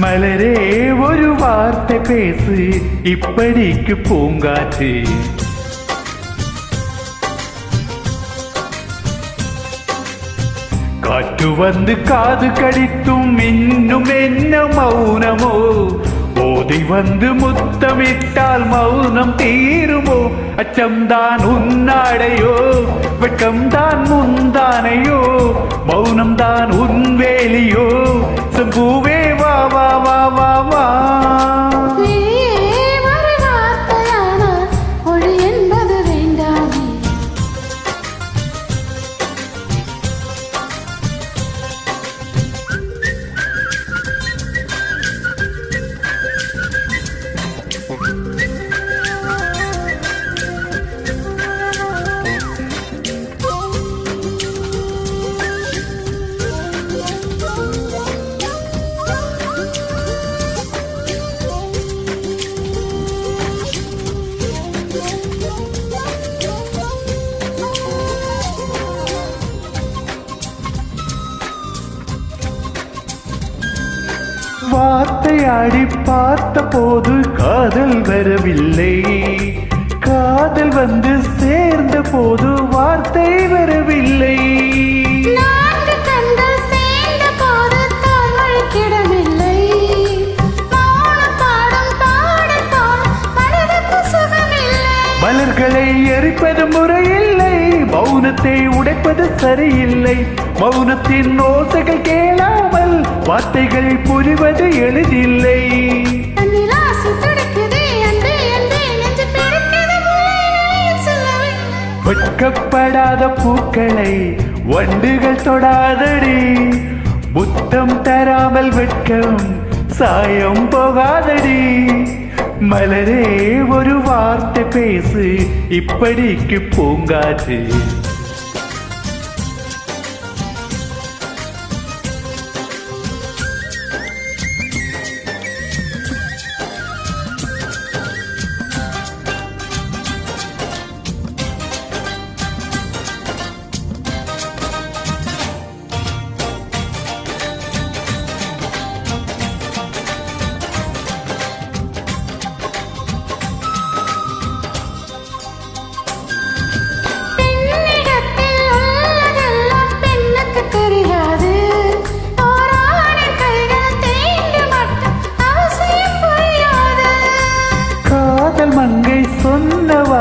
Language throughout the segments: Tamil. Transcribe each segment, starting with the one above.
மலரே ஒரு வார்த்தை பேசு இப்படிக்கு பூங்காற்று காற்று வந்து காது கடித்தும் இன்னும் என்ன மௌனமோ போதை வந்து முத்தமிட்டால் மௌனம் தீருமோ அச்சம்தான் உன்னாடையோ வெட்கம்தான் முந்தானையோ மௌனம்தான் உன் வேலியோ செம்பூவே வா வா வா வா வார்த்தையாடி பார்த்த போது காதல் வரவில்லை. காதல் வந்து சேர்ந்த போது வார்த்தை வரவில்லை. மலர்களை எரிப்பது முறையில்லை மௌனத்தை உடைப்பது சரியில்லை. மௌனத்தின் ஓசைகள் கேளாமல் வார்த்தைகள் புரிவது எளிதில்லை. வெட்கப்படாத பூக்களை வண்டுகள் தொடாதடி. புத்தம் தராமல் வெட்கம் சாயம் போகாதடி மலரே ஒரு வார்த்தை பேசு இப்படிக்கு பூங்காற்று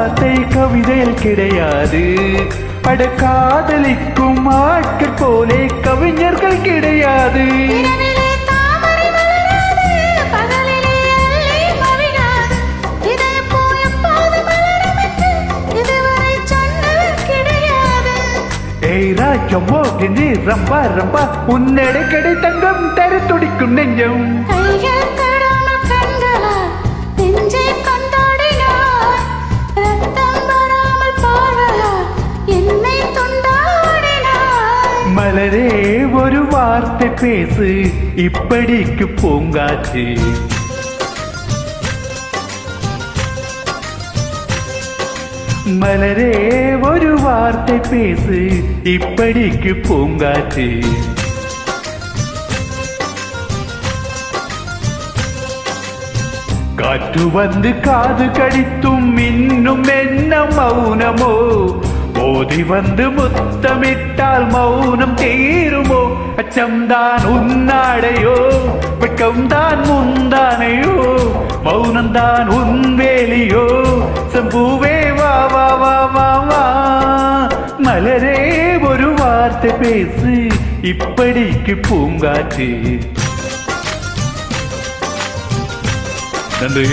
வார்த்தை கவிதையில் கிடையாது. அட காதலிக்கும் ஆட்கள் போலே கவிஞர்கள் கிடையாது. ராஜம் மோகினி ரம்பா ரம்பா. உன்னடை கடை தங்கம் தர துடிக்கும் நெஞ்சம் மலரே ஒரு வார்த்தை பேசு. இப்படிக்கு பூங்காச்சு. மலரே ஒரு வார்த்தை பேசு. இப்படிக்கு பூங்காச்சு. காற்று வந்து காது கடித்தும் இன்னும் என்ன மௌனமோ? மோதி வந்து முத்தமிட்டால் மௌனம் தீருமோ? அச்சம்தான் உன்னாடையோ? வெட்கம்தான் முந்தானையோ? மௌனம்தான் உன் வேலியோ? செம்பூவே வா வா வா வா வா. மலரே ஒரு வார்த்தை பேசு. இப்படிக்கு பூங்காற்று. நன்றி.